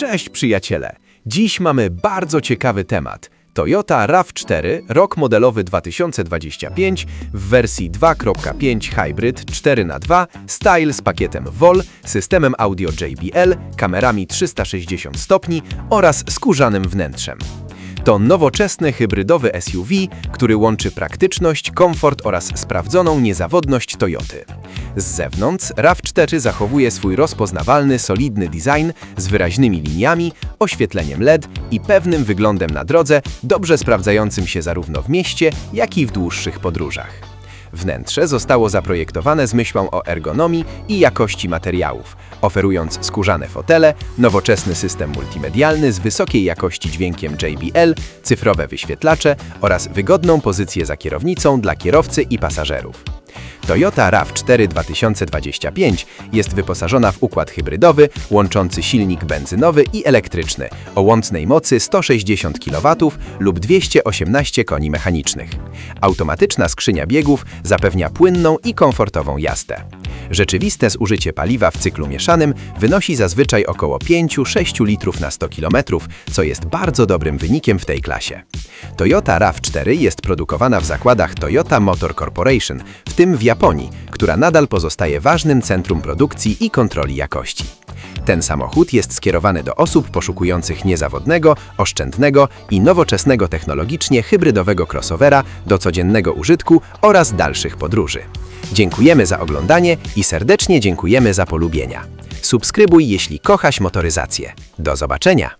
Cześć przyjaciele! Dziś mamy bardzo ciekawy temat. Toyota RAV4 rok modelowy 2025 w wersji 2.5 Hybrid 4x2 Style z pakietem VOL, systemem audio JBL, kamerami 360 stopni oraz skórzanym wnętrzem. To nowoczesny hybrydowy SUV, który łączy praktyczność, komfort oraz sprawdzoną niezawodność Toyoty. Z zewnątrz RAV4 zachowuje swój rozpoznawalny, solidny design z wyraźnymi liniami, oświetleniem LED i pewnym wyglądem na drodze, dobrze sprawdzającym się zarówno w mieście, jak i w dłuższych podróżach. Wnętrze zostało zaprojektowane z myślą o ergonomii i jakości materiałów, oferując skórzane fotele, nowoczesny system multimedialny z wysokiej jakości dźwiękiem JBL, cyfrowe wyświetlacze oraz wygodną pozycję za kierownicą dla kierowcy i pasażerów. Toyota RAV4 2025 jest wyposażona w układ hybrydowy łączący silnik benzynowy i elektryczny o łącznej mocy 160 kW lub 218 koni mechanicznych. Automatyczna skrzynia biegów zapewnia płynną i komfortową jazdę. Rzeczywiste zużycie paliwa w cyklu mieszanym wynosi zazwyczaj około 5-6 litrów na 100 km, co jest bardzo dobrym wynikiem w tej klasie. Toyota RAV4 jest produkowana w zakładach Toyota Motor Corporation, w tym w Japonii, która nadal pozostaje ważnym centrum produkcji i kontroli jakości. Ten samochód jest skierowany do osób poszukujących niezawodnego, oszczędnego i nowoczesnego technologicznie hybrydowego crossovera do codziennego użytku oraz dalszych podróży. Dziękujemy za oglądanie i serdecznie dziękujemy za polubienia. Subskrybuj, jeśli kochasz motoryzację. Do zobaczenia!